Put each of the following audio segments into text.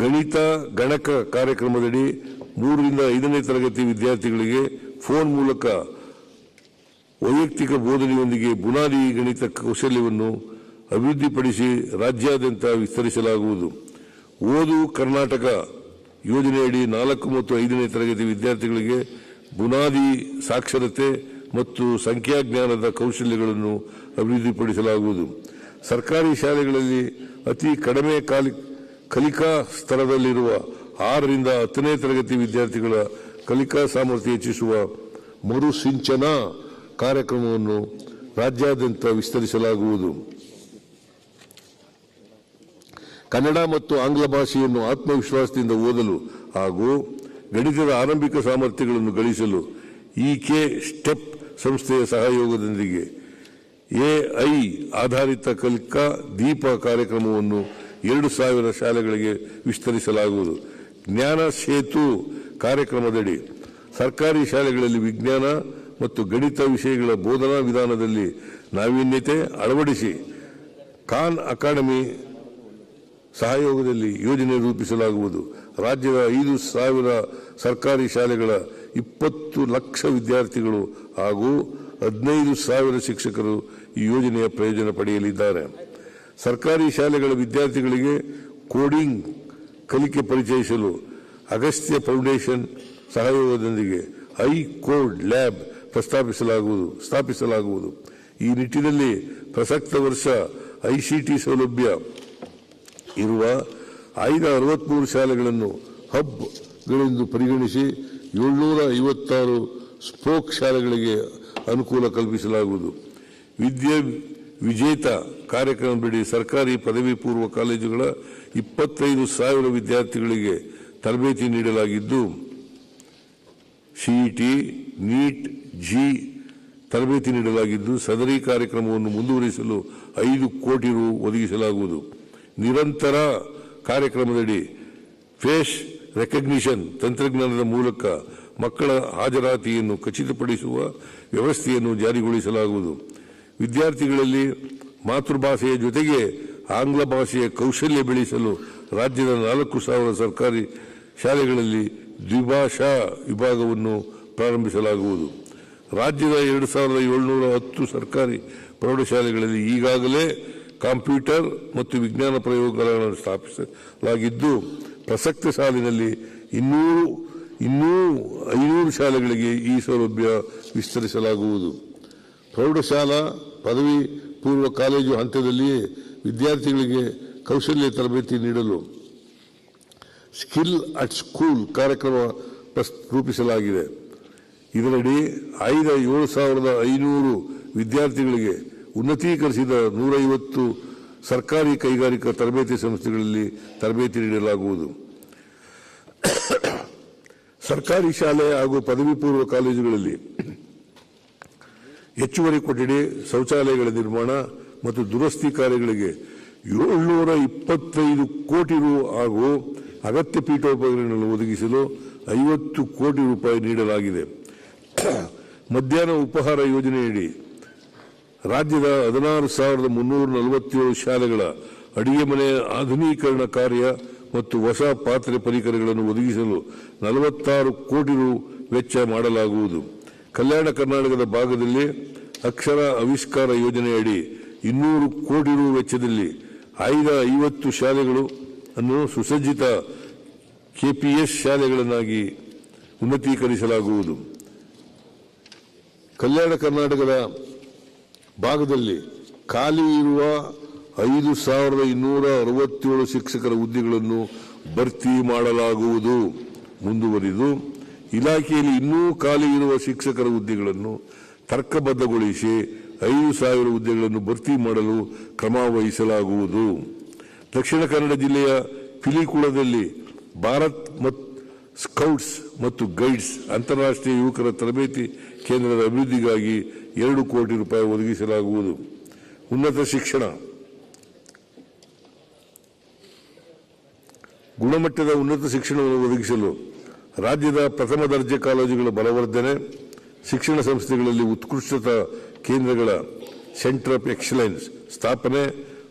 ಗಣಿತ, ಗಣಕ ಕಾರ್ಯಕ್ರಮದಡಿ ಮೂರರಿಂದ ಐದನೇ ತರಗತಿ ವಿದ್ಯಾರ್ಥಿಗಳಿಗೆ ಫೋನ್ ಮೂಲಕ ವೈಯಕ್ತಿಕ ಬೋಧನೆಯೊಂದಿಗೆ ಬುನಾದಿ ಗಣಿತ ಕೌಶಲ್ಯವನ್ನು ಅಭಿವೃದ್ಧಿಪಡಿಸಿ ರಾಜ್ಯಾದ್ಯಂತ ವಿಸ್ತರಿಸಲಾಗುವುದು. ಓದು ಕರ್ನಾಟಕ ಯೋಜನೆಯಡಿ ನಾಲ್ಕು ಮತ್ತು ಐದನೇ ತರಗತಿ ವಿದ್ಯಾರ್ಥಿಗಳಿಗೆ ಬುನಾದಿ, ಸಾಕ್ಷರತೆ ಮತ್ತು ಸಂಖ್ಯಾಜ್ಞಾನದ ಕೌಶಲ್ಯಗಳನ್ನು ಅಭಿವೃದ್ಧಿಪಡಿಸಲಾಗುವುದು. ಸರ್ಕಾರಿ ಶಾಲೆಗಳಲ್ಲಿ ಅತಿ ಕಡಿಮೆ ಕಾಲಿ ಕಲಿಕಾ ಸ್ಥಳದಲ್ಲಿರುವ ಆರರಿಂದ ಹತ್ತನೇ ತರಗತಿ ವಿದ್ಯಾರ್ಥಿಗಳ ಕಲಿಕಾ ಸಾಮರ್ಥ್ಯ ಹೆಚ್ಚಿಸುವ ಮರುಸಿಂಚನ ಕಾರ್ಯಕ್ರಮವನ್ನು ರಾಜ್ಯಾದ್ಯಂತ ವಿಸ್ತರಿಸಲಾಗುವುದು. ಕನ್ನಡ ಮತ್ತು ಆಂಗ್ಲ ಭಾಷೆಯನ್ನು ಆತ್ಮವಿಶ್ವಾಸದಿಂದ ಓದಲು ಹಾಗೂ ಗಣಿತದ ಆರಂಭಿಕ ಸಾಮರ್ಥ್ಯಗಳನ್ನು ಗಳಿಸಲು ಇಕೆ ಸ್ಟೆಪ್ ಸಂಸ್ಥೆಯ ಸಹಯೋಗದೊಂದಿಗೆ ಎಐ ಆಧಾರಿತ ಕಲಿಕಾ ದೀಪ ಕಾರ್ಯಕ್ರಮವನ್ನು ಎರಡು ಸಾವಿರ ಶಾಲೆಗಳಿಗೆ ವಿಸ್ತರಿಸಲಾಗುವುದು. ಜ್ಞಾನ ಸೇತು ಕಾರ್ಯಕ್ರಮದಡಿ ಸರ್ಕಾರಿ ಶಾಲೆಗಳಲ್ಲಿ ವಿಜ್ಞಾನ ಮತ್ತು ಗಣಿತ ವಿಷಯಗಳ ಬೋಧನಾ ವಿಧಾನದಲ್ಲಿ ನಾವೀನ್ಯತೆ ಅಳವಡಿಸಿ ಖಾನ್ ಅಕಾಡೆಮಿ ಸಹಯೋಗದಲ್ಲಿ ಯೋಜನೆ ರೂಪಿಸಲಾಗುವುದು. ರಾಜ್ಯದ ಐದು ಸಾವಿರ ಸರ್ಕಾರಿ ಶಾಲೆಗಳ ಇಪ್ಪತ್ತು ಲಕ್ಷ ವಿದ್ಯಾರ್ಥಿಗಳು ಹಾಗೂ ಹದಿನೈದು ಸಾವಿರ ಶಿಕ್ಷಕರು ಈ ಯೋಜನೆಯ ಪ್ರಯೋಜನ ಪಡೆಯಲಿದ್ದಾರೆ. ಸರ್ಕಾರಿ ಶಾಲೆಗಳ ವಿದ್ಯಾರ್ಥಿಗಳಿಗೆ ಕೋಡಿಂಗ್ ಕಲಿಕೆ ಪರಿಚಯಿಸಲು ಅಗಸ್ತ್ಯ ಫೌಂಡೇಶನ್ ಸಹಯೋಗದೊಂದಿಗೆ ಐ ಕೋಡ್ ಲ್ಯಾಬ್ ಪ್ರಸ್ತಾಪಿಸಲಾಗುವುದು, ಸ್ಥಾಪಿಸಲಾಗುವುದು. ಈ ನಿಟ್ಟಿನಲ್ಲಿ ಪ್ರಸಕ್ತ ವರ್ಷ ಐಸಿಟಿ ಸೌಲಭ್ಯ ಇರುವ ಆಯ್ದ ಅರವತ್ಮೂರು ಶಾಲೆಗಳನ್ನು ಹಬ್ಗಳೆಂದು ಪರಿಗಣಿಸಿ ಏಳ್ನೂರ ಐವತ್ತಾರು ಸ್ಪೋಕ್ ಶಾಲೆಗಳಿಗೆ ಅನುಕೂಲ ಕಲ್ಪಿಸಲಾಗುವುದು. ವಿದ್ಯೆ ವಿಜೇತ ಕಾರ್ಯಕ್ರಮದಡಿ ಸರ್ಕಾರಿ ಪದವಿ ಪೂರ್ವ ಕಾಲೇಜುಗಳ ಇಪ್ಪತ್ತೈದು ಸಾವಿರ ವಿದ್ಯಾರ್ಥಿಗಳಿಗೆ ತರಬೇತಿ ನೀಡಲಾಗಿದ್ದು ಸಿಇಟಿ ನೀಟ್, ಜಿ ತರಬೇತಿ ನೀಡಲಾಗಿದ್ದು, ಸದರಿ ಕಾರ್ಯಕ್ರಮವನ್ನು ಮುಂದುವರಿಸಲು ಐದು ಕೋಟಿ ರು ಒದಗಿಸಲಾಗುವುದು. ನಿರಂತರ ಕಾರ್ಯಕ್ರಮದಡಿ ಫೇಸ್ ರೆಕಗ್ನಿಷನ್ ತಂತ್ರಜ್ಞಾನದ ಮೂಲಕ ಮಕ್ಕಳ ಹಾಜರಾತಿಯನ್ನು ಖಚಿತಪಡಿಸುವ ವ್ಯವಸ್ಥೆಯನ್ನು ಜಾರಿಗೊಳಿಸಲಾಗುವುದು. ವಿದ್ಯಾರ್ಥಿಗಳಲ್ಲಿ ಮಾತೃಭಾಷೆಯ ಜೊತೆಗೆ ಆಂಗ್ಲ ಭಾಷೆಯ ಕೌಶಲ್ಯ ಬೆಳೆಸಲು ರಾಜ್ಯದ ನಾಲ್ಕು ಸಾವಿರ ಸರ್ಕಾರಿ ಶಾಲೆಗಳಲ್ಲಿ ದ್ವಿಭಾಷಾ ವಿಭಾಗವನ್ನು ಪ್ರಾರಂಭಿಸಲಾಗುವುದು. ರಾಜ್ಯದ ಎರಡು ಸಾವಿರದ ಏಳ್ನೂರ ಹತ್ತು ಸರ್ಕಾರಿ ಪ್ರೌಢಶಾಲೆಗಳಲ್ಲಿ ಈಗಾಗಲೇ ಕಂಪ್ಯೂಟರ್ ಮತ್ತು ವಿಜ್ಞಾನ ಪ್ರಯೋಗಾಲಯಗಳನ್ನು ಸ್ಥಾಪಿಸಲಾಗಿದ್ದು, ಪ್ರಸಕ್ತ ಸಾಲಿನಲ್ಲಿ ಇನ್ನೂ ಇನ್ನೂ ಐನೂರು ಶಾಲೆಗಳಿಗೆ ಈ ಸೌಲಭ್ಯ ವಿಸ್ತರಿಸಲಾಗುವುದು. ಪ್ರೌಢಶಾಲಾ ಪದವಿ ಪೂರ್ವ ಕಾಲೇಜು ಹಂತದಲ್ಲಿಯೇ ವಿದ್ಯಾರ್ಥಿಗಳಿಗೆ ಕೌಶಲ್ಯ ತರಬೇತಿ ನೀಡಲು ಸ್ಕಿಲ್ ಅಟ್ ಸ್ಕೂಲ್ ಕಾರ್ಯಕ್ರಮ ರೂಪಿಸಲಾಗಿದೆ. ಇದರಡಿ ಐದ ಏಳು ಸಾವಿರದ ಐನೂರು ವಿದ್ಯಾರ್ಥಿಗಳಿಗೆ ಉನ್ನತೀಕರಿಸಿದ ನೂರೈವತ್ತು ಸರ್ಕಾರಿ ಕೈಗಾರಿಕಾ ತರಬೇತಿ ಸಂಸ್ಥೆಗಳಲ್ಲಿ ತರಬೇತಿ ನೀಡಲಾಗುವುದು. ಸರ್ಕಾರಿ ಶಾಲೆ ಹಾಗೂ ಪದವಿ ಪೂರ್ವ ಕಾಲೇಜುಗಳಲ್ಲಿ ಹೆಚ್ಚುವರಿ ಕೊಠಡಿ, ಶೌಚಾಲಯಗಳ ನಿರ್ಮಾಣ ಮತ್ತು ದುರಸ್ತಿ ಕಾರ್ಯಗಳಿಗೆ ಏಳ್ನೂರ ಇಪ್ಪತ್ತೈದು ಕೋಟಿ ರು ಹಾಗೂ ಅಗತ್ಯ ಪೀಠೋಪಕರಣಗಳನ್ನು ಒದಗಿಸಲು ಐವತ್ತು ಕೋಟಿ ರೂಪಾಯಿ ನೀಡಲಾಗಿದೆ. ಮಧ್ಯಾಹ್ನ ಉಪಹಾರ ಯೋಜನೆಯಡಿ ರಾಜ್ಯದ ಹದಿನಾರು ಸಾವಿರದ ಮುನ್ನೂರ ನಲವತ್ತೇಳು ಶಾಲೆಗಳ ಅಡಿಗೆ ಮನೆ ಆಧುನೀಕರಣ ಕಾರ್ಯ ಮತ್ತು ಹೊಸ ಪಾತ್ರೆ ಪರಿಕರಗಳನ್ನು ಒದಗಿಸಲು ನಲವತ್ತಾರು ಕೋಟಿ ರು ವೆಚ್ಚ ಮಾಡಲಾಗುವುದು. ಕಲ್ಯಾಣ ಕರ್ನಾಟಕದ ಭಾಗದಲ್ಲಿ ಅಕ್ಷರ ಆವಿಷ್ಕಾರ ಯೋಜನೆಯಡಿ ಇನ್ನೂರು ಕೋಟಿ ರು ವೆಚ್ಚದಲ್ಲಿ ಆಯ್ದ ಐವತ್ತು ಶಾಲೆಗಳು ಅನ್ನು ಸುಸಜ್ಜಿತ ಕೆಪಿಎಸ್ ಶಾಲೆಗಳನ್ನಾಗಿ ಉನ್ನತೀಕರಿಸಲಾಗುವುದು. ಕಲ್ಯಾಣ ಕರ್ನಾಟಕದ ಭಾಗದಲ್ಲಿ ಖಾಲಿ ಇರುವ ಐದು ಸಾವಿರದ ಇನ್ನೂರ ಅರವತ್ತೇಳು ಶಿಕ್ಷಕರ ಹುದ್ದೆಗಳನ್ನು ಭರ್ತಿ ಮಾಡಲಾಗುವುದು. ಮುಂದುವರಿದು ಇಲಾಖೆಯಲ್ಲಿ ಇನ್ನೂ ಖಾಲಿ ಇರುವ ಶಿಕ್ಷಕರ ಹುದ್ದೆಗಳನ್ನು ತರ್ಕಬದ್ಧಗೊಳಿಸಿ ಐದು ಸಾವಿರ ಹುದ್ದೆಗಳನ್ನು ಭರ್ತಿ ಮಾಡಲು ಕ್ರಮ ವಹಿಸಲಾಗುವುದು. ದಕ್ಷಿಣ ಕನ್ನಡ ಜಿಲ್ಲೆಯ ಪಿಲಿಕುಳದಲ್ಲಿ ಭಾರತ್ ಮತ್ತು ಸ್ಕೌಟ್ಸ್ ಮತ್ತು ಗೈಡ್ಸ್ ಅಂತಾರಾಷ್ಟ್ರೀಯ ಯುವಕರ ತರಬೇತಿ ಕೇಂದ್ರದ ಅಭಿವೃದ್ಧಿಗಾಗಿ ಎರಡು ಕೋಟಿ ರೂಪಾಯಿ ಒದಗಿಸಲಾಗುವುದು. ಉನ್ನತ ಶಿಕ್ಷಣ. ಗುಣಮಟ್ಟದ ಉನ್ನತ ಶಿಕ್ಷಣವನ್ನು ಒದಗಿಸಲು ರಾಜ್ಯದ ಪ್ರಥಮ ದರ್ಜೆ ಕಾಲೇಜುಗಳ ಬಲವರ್ಧನೆ, ಶಿಕ್ಷಣ ಸಂಸ್ಥೆಗಳಲ್ಲಿ ಉತ್ಕೃಷ್ಟತಾ ಕೇಂದ್ರಗಳ ಸೆಂಟರ್ ಆಫ್ ಎಕ್ಸಲೆನ್ಸ್ ಸ್ಥಾಪನೆ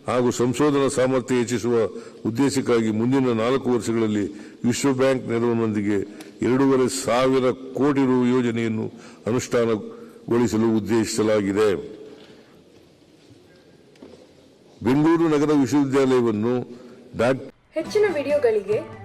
ಹಾಗೂ ಸಂಶೋಧನಾ ಸಾಮರ್ಥ್ಯ ಹೆಚ್ಚಿಸುವ ಉದ್ದೇಶಕ್ಕಾಗಿ ಮುಂದಿನ ನಾಲ್ಕು ವರ್ಷಗಳಲ್ಲಿ ವಿಶ್ವ ಬ್ಯಾಂಕ್ ನೆರವಿನೊಂದಿಗೆ ಎರಡೂವರೆ ಸಾವಿರ ಕೋಟಿ ರು ಯೋಜನೆಯನ್ನು ಅನುಷ್ಠಾನಗೊಳಿಸಲು ಉದ್ದೇಶಿಸಲಾಗಿದೆ. ಬೆಂಗಳೂರು ನಗರ ವಿಶ್ವವಿದ್ಯಾಲಯವನ್ನು ಹೆಚ್ಚಿನ ವಿಡಿಯೋಗಳಿಗೆ